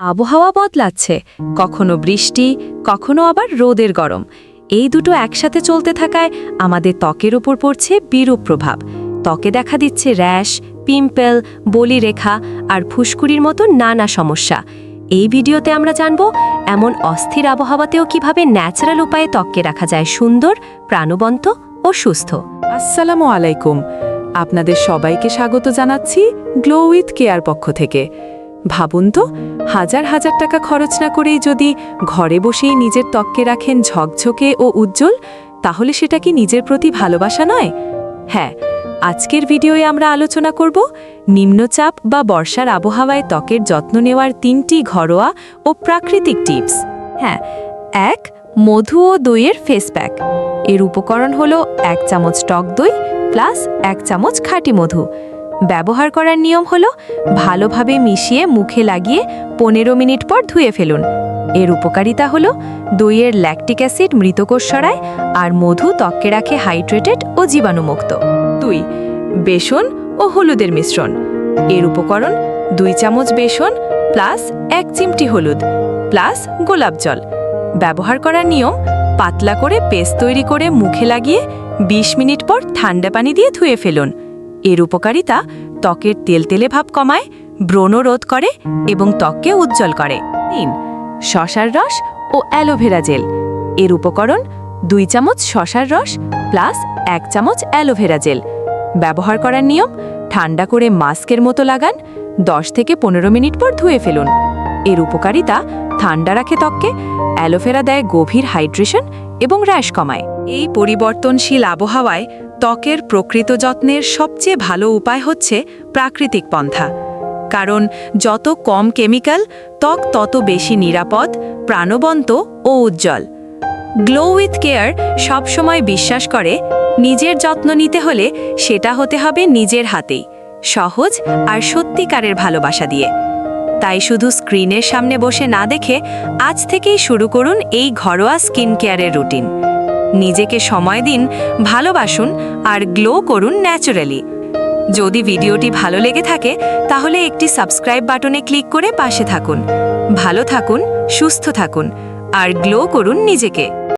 আবহাওয়া বদলাচ্ছে, কখনো বৃষ্টি, কখনো আবার রোদের গরম। এই দুটো একসাথে চলতে থাকায় আমাদের ত্বকের উপর পড়ছে বিরূপ প্রভাব। ত্বকে দেখা দিচ্ছে র্যাশ, পিম্পল, বলিরেখা আর ফুসকুড়ির মতো নানা সমস্যা। এই ভিডিওতে আমরা জানব, এমন অস্থির আবহাওয়াতেও কীভাবে ন্যাচারাল উপায়ে ত্বককে রাখা যায় সুন্দর, প্রাণবন্ত ও সুস্থ। আসসালামু আলাইকুম। আপনাদের সবাইকে স্বাগত জানাচ্ছি গ্লো উইথ কেয়ার পক্ষ থেকে। ভাবুন তো, হাজার হাজার টাকা খরচ না করেই যদি ঘরে বসেই নিজের ত্বককে রাখেন ঝকঝকে ও উজ্জ্বল, তাহলে সেটা কি নিজের প্রতি ভালোবাসা নয়? হ্যাঁ আজকের ভিডিওয়ে আমরা আলোচনা করব নিম্নচাপ বা বর্ষার আবহাওয়ায় ত্বকের যত্ন নেওয়ার তিনটি ঘরোয়া ও প্রাকৃতিক টিপস। হ্যাঁ এক, মধু ও দইয়ের ফেস প্যাক এর উপকরণ হলো এক চামচ টক দই প্লাস এক চামচ খাঁটি মধু। ব্যবহার করার নিয়ম হলো ভালোভাবে মিশিয়ে মুখে লাগিয়ে পনেরো মিনিট পর ধুয়ে ফেলুন। এর উপকারিতা হলো দইয়ের ল্যাকটিক অ্যাসিড মৃতকোষ সরায় আর মধু ত্বককে রাখে হাইড্রেটেড ও জীবাণুমুক্ত। দুই, বেসন ও হলুদের মিশ্রণ। এর উপকরণ দুই চামচ বেসন প্লাস এক চিমটি হলুদ প্লাস গোলাপ জল। ব্যবহার করার নিয়ম, পাতলা করে পেস্ট তৈরি করে মুখে লাগিয়ে ২০ মিনিট পর ঠান্ডা পানি দিয়ে ধুয়ে ফেলুন। এর উপকারিতা ত্বকের তেলতেলে ভাব কমায়, ব্রণ রোধ করে এবং ত্বককে উজ্জ্বল করে। তিন, শশার রস ও অ্যালোভেরা জেল। এর উপকরণ দুই চামচ শশার রস প্লাস এক চামচ অ্যালোভেরা জেল। ব্যবহার করার নিয়ম, ঠান্ডা করে মাস্কের মতো লাগান 10 থেকে পনেরো মিনিট পর ধুয়ে ফেলুন। এর উপকারিতা ঠান্ডা রাখে ত্বককে, অ্যালোভেরা দেয় গভীর হাইড্রেশন এবং র্যাশ কমায়। এই পরিবর্তনশীল আবহাওয়ায় ত্বকের প্রকৃত যত্নের সবচেয়ে ভালো উপায় হচ্ছে প্রাকৃতিক পন্থা। কারণ যত কম কেমিক্যাল, ত্বক তত বেশি নিরাপদ, প্রাণবন্ত ও উজ্জ্বল। গ্লো উইথ কেয়ার সবসময় বিশ্বাস করে, নিজের যত্ন নিতে হলে সেটা হতে হবে নিজের হাতেই, সহজ আর সত্যিকারের ভালোবাসা দিয়ে। তাই শুধু স্ক্রিনের সামনে বসে না দেখে আজ থেকেই শুরু করুন এই ঘরোয়া স্কিন কেয়ারের রুটিন। নিজেকে সময় দিন, ভালোবাসুন আর গ্লো করুন ন্যাচারালি। যদি ভিডিওটি ভালো লেগে থাকে, তাহলে একটি সাবস্ক্রাইব বাটনে ক্লিক করে পাশে থাকুন। ভালো থাকুন, সুস্থ থাকুন আর গ্লো করুন নিজেকে।